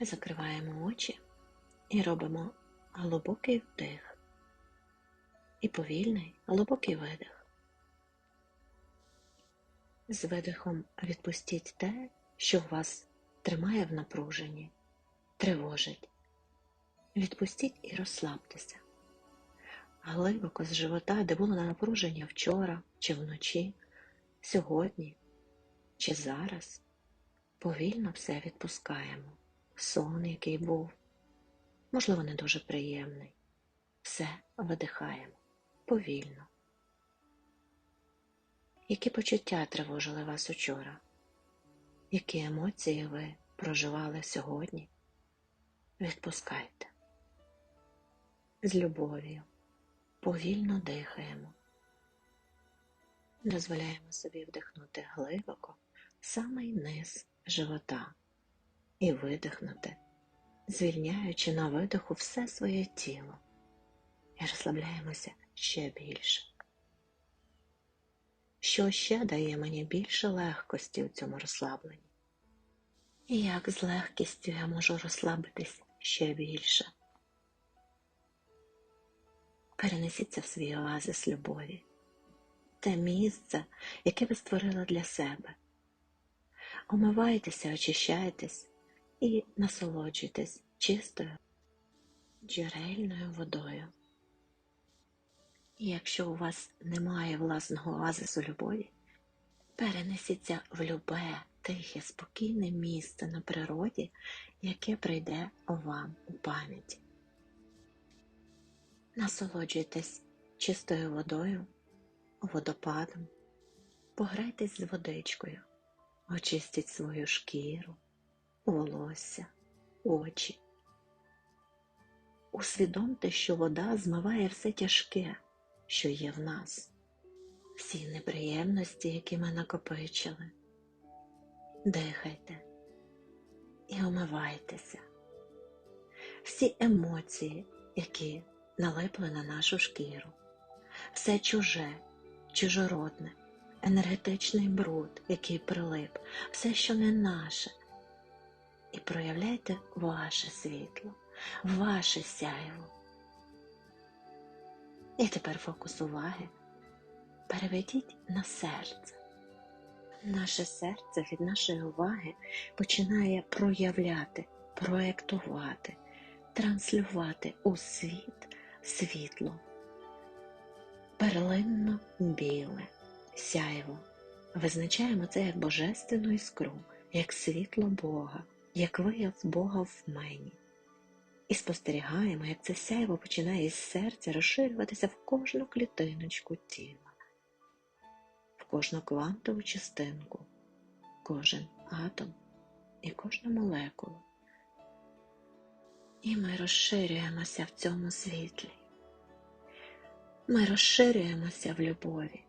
Закриваємо очі і робимо глибокий вдих і повільний глибокий видих. З видихом відпустіть те, що вас тримає в напруженні, тривожить. Відпустіть і розслабтеся. Глибоко з живота, де було напруження вчора чи вночі, сьогодні чи зараз, повільно все відпускаємо. Сон, який був, можливо, не дуже приємний. Все видихаємо повільно. Які почуття тривожили вас учора? Які емоції ви проживали сьогодні? Відпускайте. З любов'ю повільно дихаємо. Дозволяємо собі вдихнути глибоко в самий низ живота і видихнути, звільняючи на видиху все своє тіло і розслабляємося ще більше. Що ще дає мені більше легкості у цьому розслабленні? І як з легкістю я можу розслабитись ще більше? Перенесіться в свій оазис любові, те місце, яке ви створили для себе. Омивайтеся, очищайтесь і насолоджуйтесь чистою джерельною водою. І якщо у вас немає власного оазису любові, перенесіться в любе, тихе, спокійне місце на природі, яке прийде вам у пам'яті. Насолоджуйтесь чистою водою, водопадом, пограйтесь з водичкою, очистіть свою шкіру, волосся, очі. Усвідомте, що вода змиває все тяжке що є в нас, всі неприємності, які ми накопичили. Дихайте і омивайтеся, всі емоції, які налипли на нашу шкіру, все чуже, чужородне, енергетичний бруд, який прилип, все, що не наше, і проявляйте ваше світло, ваше сяйво. І тепер фокус уваги переведіть на серце. Наше серце від нашої уваги починає проявляти, проєктувати, транслювати у світ світло, перлинно біле, сяйво. Визначаємо це як божественну іскру, як світло Бога, як вияв Бога в мені і спостерігаємо, як це сяйво починає із серця розширюватися в кожну клітиночку тіла, в кожну квантову частинку, кожен атом і кожну молекулу. І ми розширюємося в цьому світлі. Ми розширюємося в любові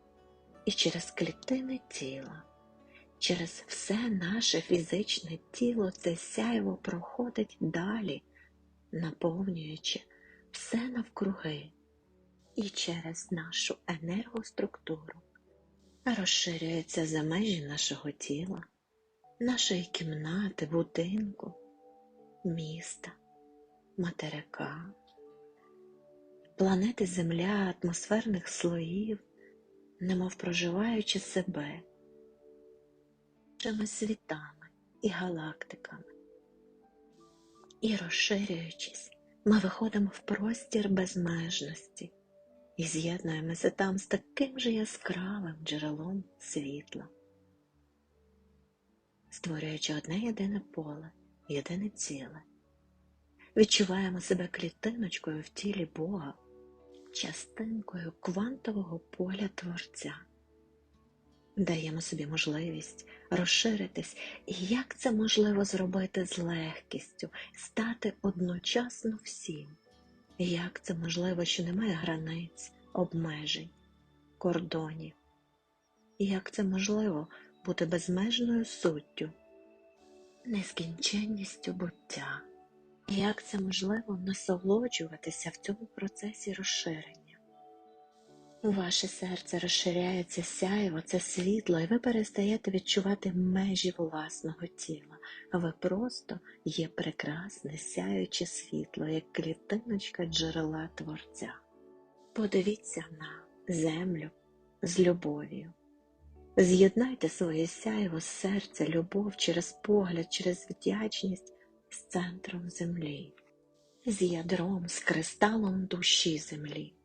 і через клітини тіла, через все наше фізичне тіло це сяйво проходить далі наповнюючи все навкруги і через нашу енергоструктуру розширюється за межі нашого тіла, нашої кімнати, будинку, міста, материка, планети Земля, атмосферних слоїв, немов проживаючи себе, чимось світами і галактиками. І розширюючись, ми виходимо в простір безмежності і з'єднуємося там з таким же яскравим джерелом світла, створюючи одне єдине поле, єдине ціле, відчуваємо себе клітиночкою в тілі Бога, частинкою квантового поля Творця даємо собі можливість розширитись, і як це можливо зробити з легкістю, стати одночасно всім, як це можливо, що немає границь, обмежень, кордонів, як це можливо бути безмежною суттю, нескінченністю буття, як це можливо насолоджуватися в цьому процесі розширення. Ваше серце розширяється сяєво, це світло, і ви перестаєте відчувати межі власного тіла. Ви просто є прекрасне, сяюче світло, як клітиночка джерела Творця. Подивіться на землю з любов'ю. З'єднайте своє сяєво з серця, любов через погляд, через вдячність з центром землі, з ядром, з кристалом душі землі.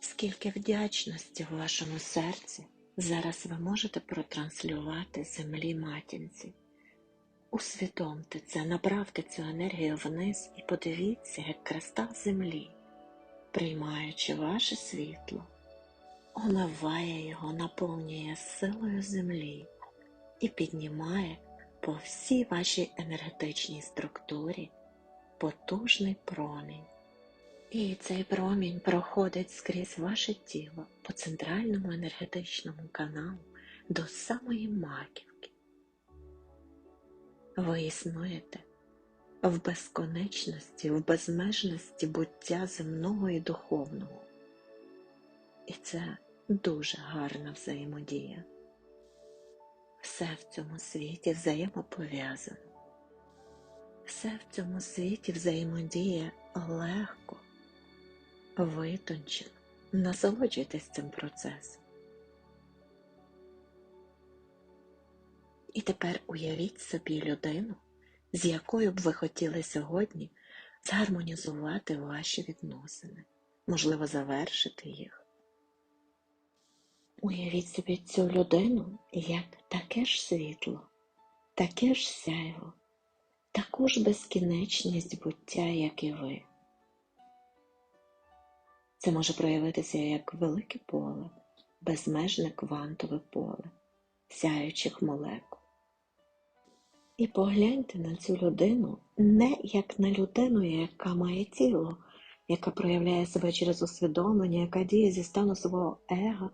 Скільки вдячності в вашому серці зараз ви можете протранслювати землі матінці. Усвідомте це, направте цю енергію вниз і подивіться, як кристал землі, приймаючи ваше світло, омиває його, наповнює силою землі і піднімає по всій вашій енергетичній структурі потужний промінь. І цей промінь проходить скрізь ваше тіло по центральному енергетичному каналу до самої маківки. Ви існуєте в безконечності, в безмежності буття земного і духовного. І це дуже гарна взаємодія. Все в цьому світі взаємопов'язано. Все в цьому світі взаємодіє легко витончено. Насолоджуйтесь цим процесом. І тепер уявіть собі людину, з якою б ви хотіли сьогодні згармонізувати ваші відносини, можливо, завершити їх. Уявіть собі цю людину як таке ж світло, таке ж сяйво, таку ж безкінечність буття, як і ви. Це може проявитися як велике поле, безмежне квантове поле, сяючих молекул. І погляньте на цю людину не як на людину, яка має тіло, яка проявляє себе через усвідомлення, яка діє зі стану свого его,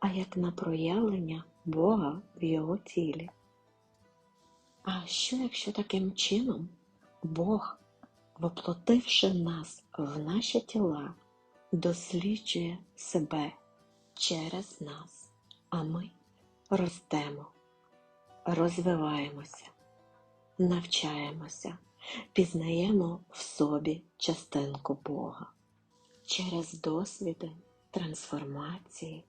а як на проявлення Бога в його тілі. А що, якщо таким чином Бог, воплотивши нас в наші тіла, досліджує себе через нас, а ми ростемо, розвиваємося, навчаємося, пізнаємо в собі частинку Бога через досвіди трансформації,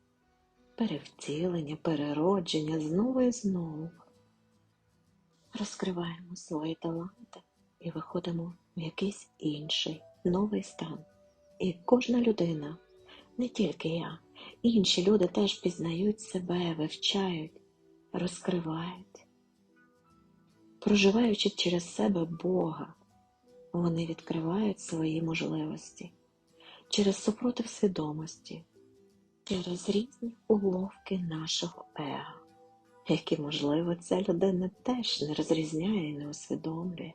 перевтілення, переродження знову і знову. Розкриваємо свої таланти і виходимо в якийсь інший новий стан. І кожна людина, не тільки я, інші люди теж пізнають себе, вивчають, розкривають. Проживаючи через себе Бога, вони відкривають свої можливості через супротив свідомості, через різні уловки нашого его, які, можливо, ця людина теж не розрізняє і не усвідомлює,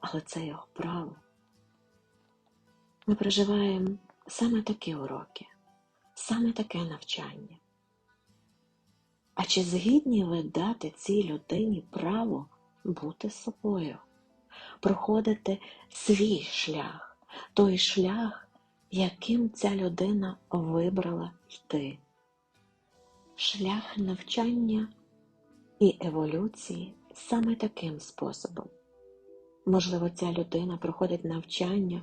але це його право. Ми проживаємо саме такі уроки, саме таке навчання. А чи згідні ви дати цій людині право бути собою, проходити свій шлях, той шлях, яким ця людина вибрала йти? Шлях навчання і еволюції саме таким способом. Можливо, ця людина проходить навчання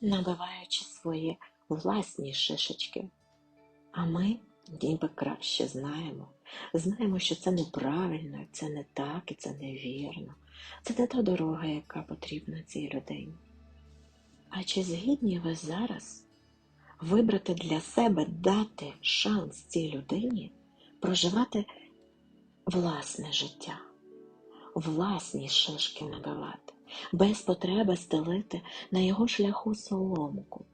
набиваючи свої власні шишечки. А ми ніби краще знаємо. Знаємо, що це неправильно, це не так і це невірно. Це не та дорога, яка потрібна цій людині. А чи згідні ви зараз вибрати для себе, дати шанс цій людині проживати власне життя, власні шишки набивати? Без потреби стелити на його шляху соломку,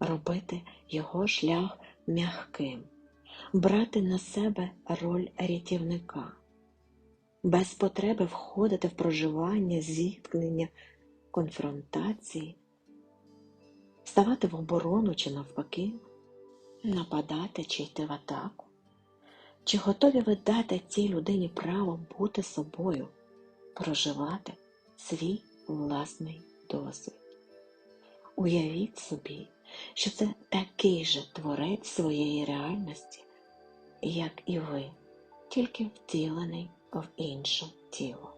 робити його шлях м'яким, брати на себе роль рятівника, без потреби входити в проживання, зіткнення, конфронтації, ставати в оборону чи навпаки, нападати чи йти в атаку. Чи готові ви дати цій людині право бути собою, проживати? Свій власний досвід. Уявіть собі, що це такий же творець своєї реальності, як і ви, тільки втілений в інше тіло.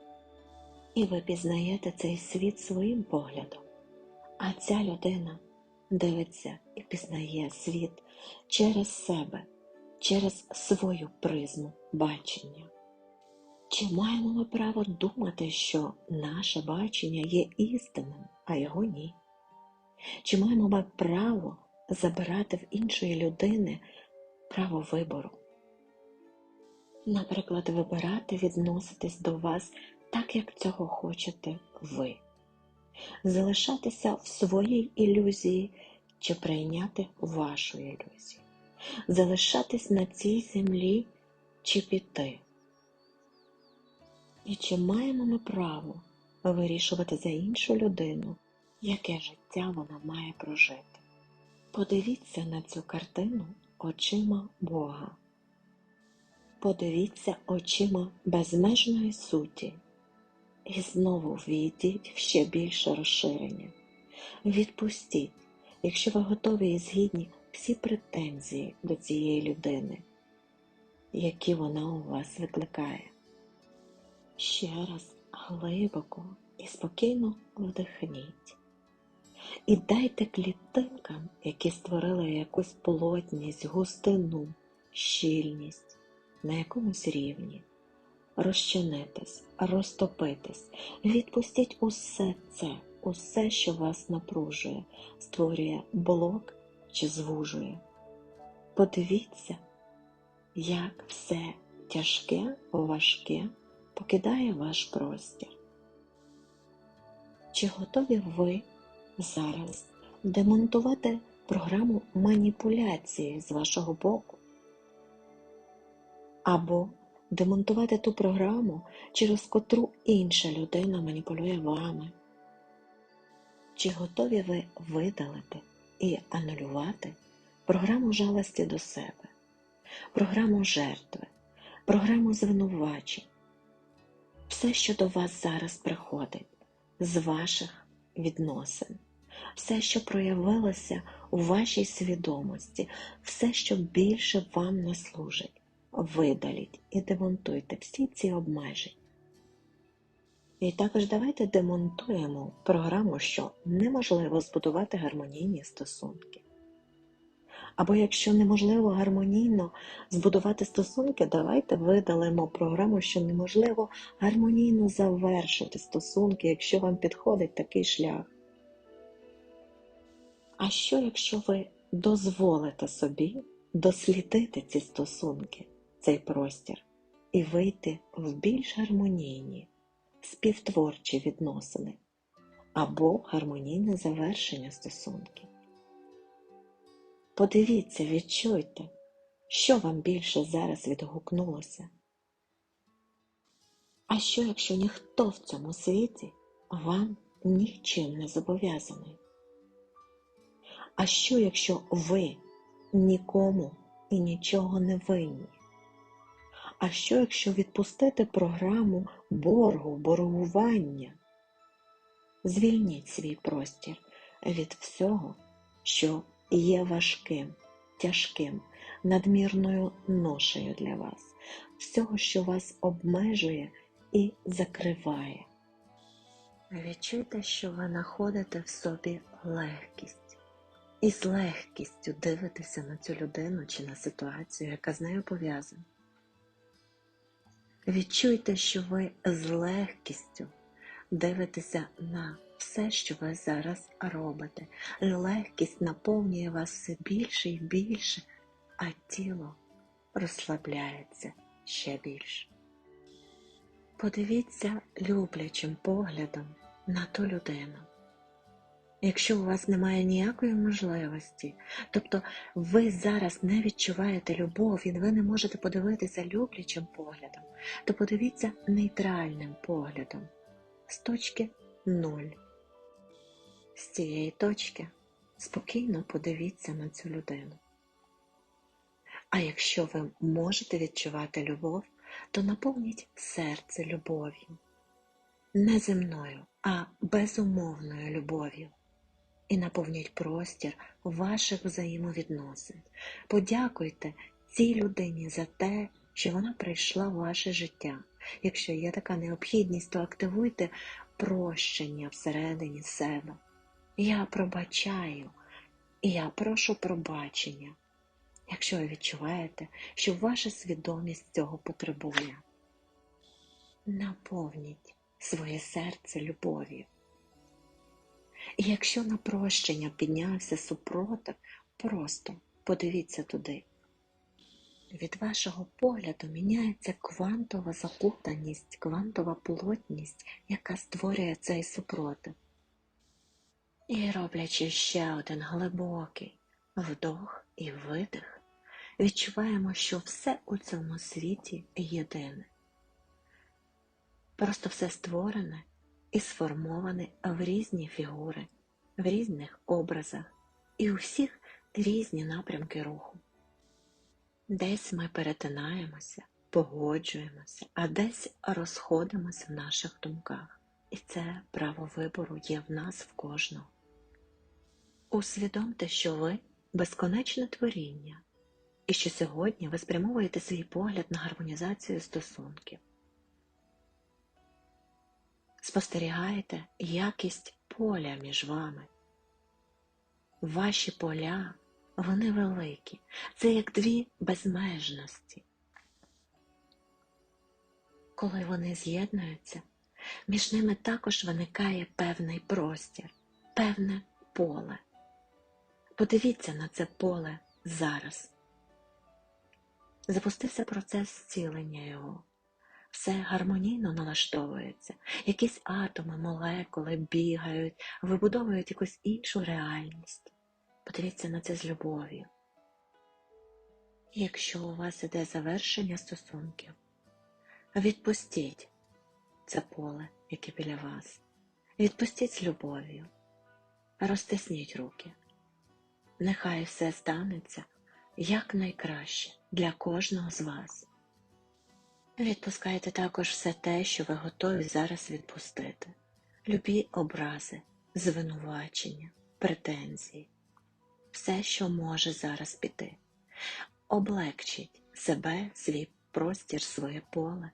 І ви пізнаєте цей світ своїм поглядом, а ця людина дивиться і пізнає світ через себе, через свою призму бачення. Чи маємо ми право думати, що наше бачення є істинним, а його ні? Чи маємо ми право забирати в іншої людини право вибору? Наприклад, вибирати відноситись до вас так, як цього хочете ви, залишатися в своїй ілюзії чи прийняти вашу ілюзію, залишатись на цій землі чи піти. І чи маємо ми право вирішувати за іншу людину, яке життя вона має прожити? Подивіться на цю картину очима Бога. Подивіться очима безмежної суті і знову війдіть в ще більше розширення. Відпустіть, якщо ви готові і згідні всі претензії до цієї людини, які вона у вас викликає. Ще раз глибоко і спокійно вдихніть. І дайте клітинкам, які створили якусь плотність, густину, щільність на якомусь рівні, розчинитись, розтопитись, відпустіть усе це, усе, що вас напружує, створює блок чи звужує. Подивіться, як все тяжке, важке покидає ваш простір. Чи готові ви зараз демонтувати програму маніпуляції з вашого боку? Або демонтувати ту програму, через котру інша людина маніпулює вами? Чи готові ви видалити і анулювати програму жалості до себе, програму жертви, програму звинувачень? Все, що до вас зараз приходить з ваших відносин, все, що проявилося у вашій свідомості, все, що більше вам не служить, видаліть і демонтуйте всі ці обмеження. І також давайте демонтуємо програму, що неможливо збудувати гармонійні стосунки. Або якщо неможливо гармонійно збудувати стосунки, давайте видалимо програму, що неможливо гармонійно завершити стосунки, якщо вам підходить такий шлях. А що, якщо ви дозволите собі дослідити ці стосунки, цей простір, і вийти в більш гармонійні, співтворчі відносини або гармонійне завершення стосунків? Подивіться, відчуйте, що вам більше зараз відгукнулося. А що, якщо ніхто в цьому світі вам нічим не зобов'язаний? А що, якщо ви нікому і нічого не винні? А що, якщо відпустити програму боргу, боргування? Звільніть свій простір від всього, що є важким, тяжким, надмірною ношею для вас, всього, що вас обмежує і закриває. Відчуйте, що ви знаходите в собі легкість, і з легкістю дивитеся на цю людину чи на ситуацію, яка з нею пов'язана. Відчуйте, що ви з легкістю дивитеся на все, що ви зараз робите. Легкість наповнює вас все більше і більше, а тіло розслабляється ще більше. Подивіться люблячим поглядом на ту людину. Якщо у вас немає ніякої можливості, тобто ви зараз не відчуваєте любов і ви не можете подивитися люблячим поглядом, то подивіться нейтральним поглядом з точки нуль. З цієї точки спокійно подивіться на цю людину. А якщо ви можете відчувати любов, то наповніть серце любов'ю, не земною, а безумовною любов'ю. і наповнюють простір ваших взаємовідносин. Подякуйте цій людині за те, що вона прийшла в ваше життя. Якщо є така необхідність, то активуйте прощення всередині себе. Я пробачаю, і я прошу пробачення, якщо ви відчуваєте, що ваша свідомість цього потребує. Наповніть своє серце любов'ю. І якщо на прощення піднявся супротив, просто подивіться туди. Від вашого погляду міняється квантова закутаність, квантова плотність, яка створює цей супротив. І роблячи ще один глибокий вдох і видих, відчуваємо, що все у цьому світі єдине. Просто все створене і сформоване в різні фігури, в різних образах і у всіх різні напрямки руху. Десь ми перетинаємося, погоджуємося, а десь розходимося в наших думках. І це право вибору є в нас в кожного. Усвідомте, що ви безконечне творіння, і що сьогодні ви спрямовуєте свій погляд на гармонізацію стосунків. Спостерігаєте якість поля між вами. Ваші поля, вони великі, це як дві безмежності. Коли вони з'єднуються, між ними також виникає певний простір, певне поле. Подивіться на це поле зараз. Запустився процес зцілення його. Все гармонійно налаштовується, якісь атоми, молекули бігають, вибудовують якусь іншу реальність. Подивіться на це з любов'ю. Якщо у вас іде завершення стосунків, відпустіть це поле, яке біля вас. Відпустіть з любов'ю, розтисніть руки. Нехай все станеться якнайкраще для кожного з вас. Відпускайте також все те, що ви готові зараз відпустити. Любі образи, звинувачення, претензії, все, що може зараз піти. Облегчіть себе, свій простір, своє поле.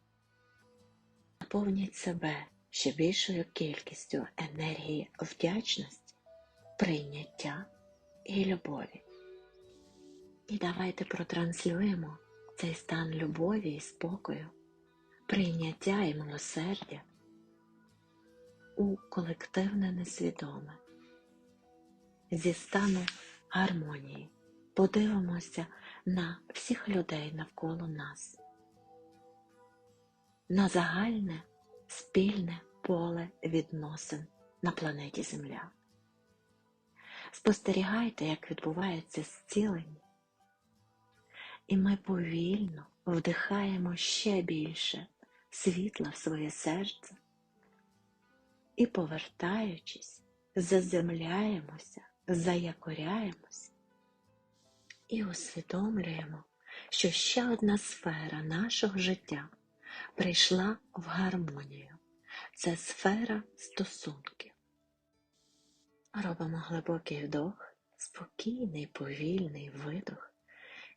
Наповніть себе ще більшою кількістю енергії вдячності, прийняття і любові. І давайте протранслюємо цей стан любові і спокою, прийняття і милосердя у колективне несвідоме. Зі стану гармонії подивимося на всіх людей навколо нас, на загальне спільне поле відносин на планеті Земля. Спостерігайте, як відбувається зцілення і ми повільно вдихаємо ще більше світла в своє серце і, повертаючись, заземляємося, заякоряємося і усвідомлюємо, що ще одна сфера нашого життя прийшла в гармонію. Це сфера стосунків. Робимо глибокий вдох, спокійний, повільний видох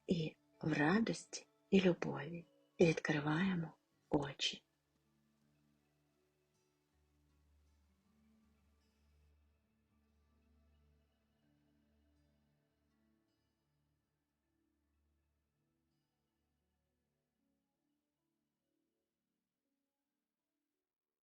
і в радості і любові відкриваємо очі.